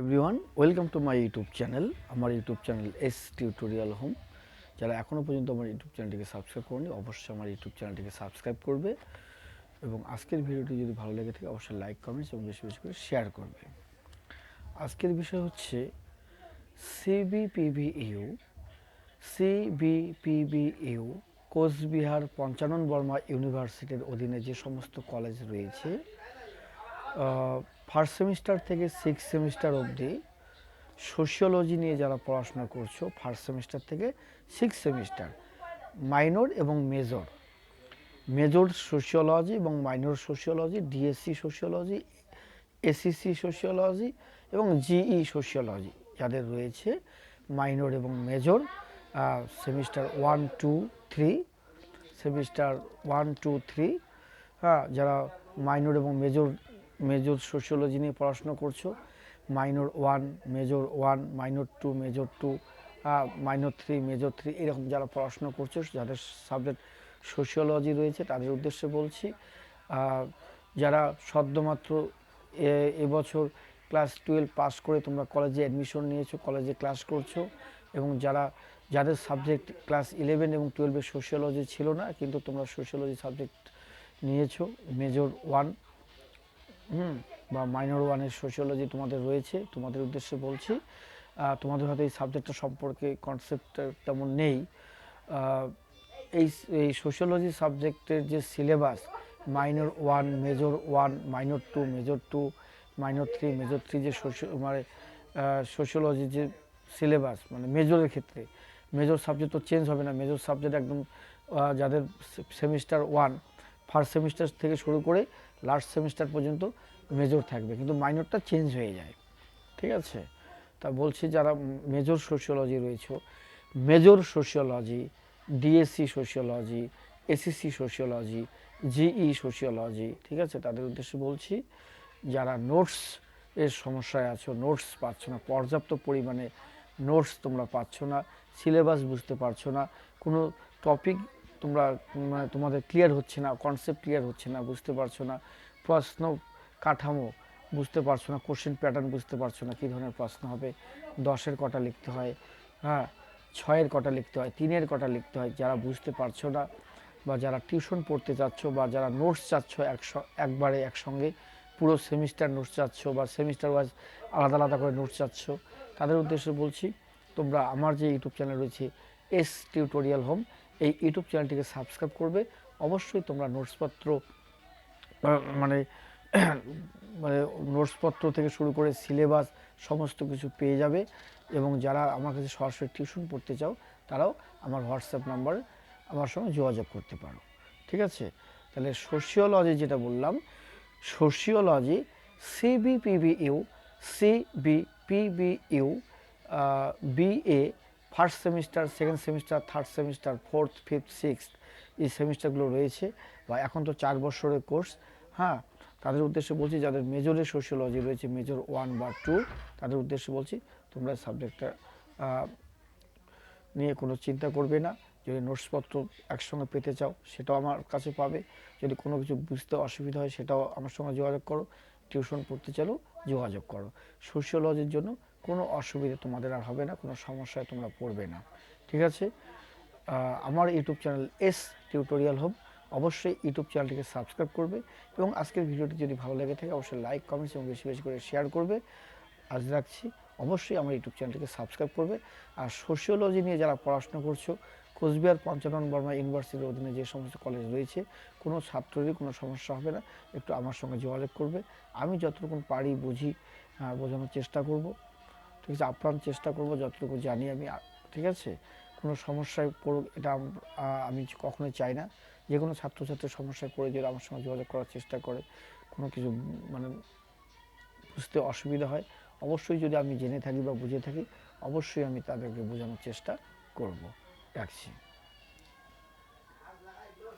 Everyone welcome to my YouTube channel আমার YouTube channel S tutorial home যারা এখনও পর্যন্ত আমার ইউটিউব চ্যানেলটিকে সাবস্ক্রাইব করেনি, অবশ্যই আমার ইউটিউব চ্যানেলটিকে সাবস্ক্রাইব করবে এবং আজকের ভিডিওটি যদি ভালো লেগে থাকে, অবশ্যই লাইক কমেন্টস এবং বেশি বেশি করে শেয়ার করবে। আজকের বিষয় হচ্ছে সিবিপিবিইউ সিবিপিবিইউ কোচবিহার পঞ্চানন বর্মা ইউনিভার্সিটির অধীনে যে সমস্ত কলেজ রয়েছে ফার্স্ট সেমিস্টার থেকে সিক্স সেমিস্টার অবধি সোশিওলজি নিয়ে যারা পড়াশোনা করছ ফার্স্ট সেমিস্টার থেকে সিক্স সেমিস্টার মাইনর এবং মেজর মেজর সোশিওলজি এবং minor sociology DSC sociology SEC sociology এবং জিই সোশিওলজি যাদের রয়েছে মাইনর এবং major semester one two three semester one two three হ্যাঁ যারা মাইনর এবং মেজর মেজর সোশিওলজি নিয়ে পড়াশোনা করছ, minor one, major one, minor two, major two minor three, major three, এরকম যারা পড়াশোনা করছ, যাদের সাবজেক্ট সোশিওলজি রয়েছে, তাদের উদ্দেশ্যে বলছি যারা সদ্যমাত্র এবছর ক্লাস টুয়েলভ পাস করে তোমরা কলেজে অ্যাডমিশন নিয়েছো, কলেজে ক্লাস করছ, এবং যারা, যাদের সাবজেক্ট ক্লাস ইলেভেন এবং টুয়েলভে সোশিওলজি ছিল না, কিন্তু তোমরা সোশিওলজি সাবজেক্ট নিয়েছো, মেজর ওয়ান হুম, বা মাইনর ওয়ানের সোশিওলজি তোমাদের রয়েছে, তোমাদের উদ্দেশ্যে বলছি। তোমাদের হয়তো এই সাবজেক্টটা সম্পর্কে কনসেপ্টটা তেমন নেই। এই এই সোশিওলজি সাবজেক্টের যে syllabus minor one major one minor two major two minor three major three যে মানে সোশিওলজি যে সিলেবাস মানে মেজরের ক্ষেত্রে মেজর সাবজেক্ট তো চেঞ্জ হবে না মেজর সাবজেক্ট একদম যাদের সেমিস্টার ওয়ান ফার্স্ট সেমিস্টার থেকে শুরু করে লাস্ট সেমিস্টার পর্যন্ত মেজর থাকবে, কিন্তু মাইনরটা চেঞ্জ হয়ে যায়। ঠিক আছে? তা বলছি যারা মেজর সোশিওলজি রয়েছে major sociology DSC sociology SEC sociology GE sociology ঠিক আছে? তাদের উদ্দেশ্যে বলছি, যারা নোটস এর সমস্যায় আছো নোটস পাচ্ছ না, পর্যাপ্ত পরিমাণে নোটস তোমরা পাচ্ছ না সিলেবাস বুঝতে পারছ না, কোনো টপিক তোমরা মানে তোমাদের ক্লিয়ার হচ্ছে না কনসেপ্ট ক্লিয়ার হচ্ছে না, বুঝতে পারছ না। প্রশ্ন কাঠামো বুঝতে পারছ না কোশ্চেন প্যাটার্ন বুঝতে পারছ না, কী ধরনের প্রশ্ন হবে। দশের কটা লিখতে হয় হ্যাঁ ছয়ের কটা লিখতে হয়, তিনের কটা লিখতে হয়, যারা বুঝতে পারছ না, বা যারা টিউশন পড়তে চাচ্ছ, বা যারা নোটস চাচ্ছ একশ, একবারে একসঙ্গে, পুরো সেমিস্টার নোটস চাচ্ছ, বা সেমিস্টার ওয়াইজ আলাদা আলাদা করে নোটস চাচ্ছ, তাদের উদ্দেশ্যে বলছি, তোমরা আমার যে ইউটিউব চ্যানেল রয়েছে এস টিউটোরিয়াল হোম এই ইউটিউব চ্যানেলটিকে সাবস্ক্রাইব করবে। অবশ্যই তোমরা নোটসপত্র মানে মানে নোটসপত্র থেকে শুরু করে সিলেবাস সমস্ত কিছু পেয়ে যাবে এবং যারা আমার কাছে সরাসরি টিউশন পড়তে চাও, তারাও আমার হোয়াটসঅ্যাপ নাম্বারে আমার সঙ্গে যোগাযোগ করতে পারো। ঠিক আছে? তাহলে সোশিওলজি যেটা বললাম sociology CBPBU CBPBU BA first semester second semester third semester fourth fifth sixth এই সেমিস্টারগুলো রয়েছে বা এখন তো চার বছরের কোর্স হ্যাঁ? তাদের উদ্দেশ্যে বলছি যাদের মেজরে সোশিওলজি রয়েছে মেজর ওয়ান বা টু তাদের উদ্দেশ্যে বলছি তোমরা সাবজেক্টটা নিয়ে কোনো চিন্তা করবে না। যদি নোটসপত্র একসঙ্গে পেতে চাও, সেটাও আমার কাছে পাবে। যদি কোনো কিছু বুঝতে অসুবিধা হয়, সেটাও আমার সঙ্গে যোগাযোগ করো। টিউশন পড়তে চাইলেও যোগাযোগ করো। সোশিওলজির জন্য কোনো অসুবিধা তোমাদের আর হবে না, কোনো সমস্যায় তোমরা পড়বে না। ঠিক আছে? আমার YouTube channel S tutorial home, অবশ্যই ইউটিউব চ্যানেলটিকে সাবস্ক্রাইব করবে এবং আজকের ভিডিওটি যদি ভালো লেগে থাকে, অবশ্যই লাইক, কমেন্টস এবং বেশি বেশি করে শেয়ার করবে। আজ রাখছি। অবশ্যই আমার ইউটিউব চ্যানেলটিকে সাবস্ক্রাইব করবে। আর সোশিওলজি নিয়ে যারা পড়াশোনা করছ, কোচবিহার পঞ্চানন বর্মা ইউনিভার্সিটির অধীনে যে সমস্ত কলেজ রয়েছে, কোনো ছাত্রেরই কোনো সমস্যা হবে না। একটু আমার সঙ্গে যোগাযোগ করবে। আমি যতটুকু পারি বুঝি বোঝানোর চেষ্টা করব। ঠিক আছে আপ্রাণ চেষ্টা করব, যতটুকু জানি আমি ঠিক আছে? কোনো সমস্যায় পড়ুক, এটা আমি কখনোই চাই না। যে কোনো ছাত্রছাত্রীর সমস্যায় পড়ে যদি আমার সঙ্গে যোগাযোগ করার চেষ্টা করে। কোনো কিছু মানে বুঝতে অসুবিধা হয়। অবশ্যই যদি আমি জেনে থাকি বা বুঝে থাকি, অবশ্যই আমি তাদেরকে বোঝানোর চেষ্টা করব। রাখছি।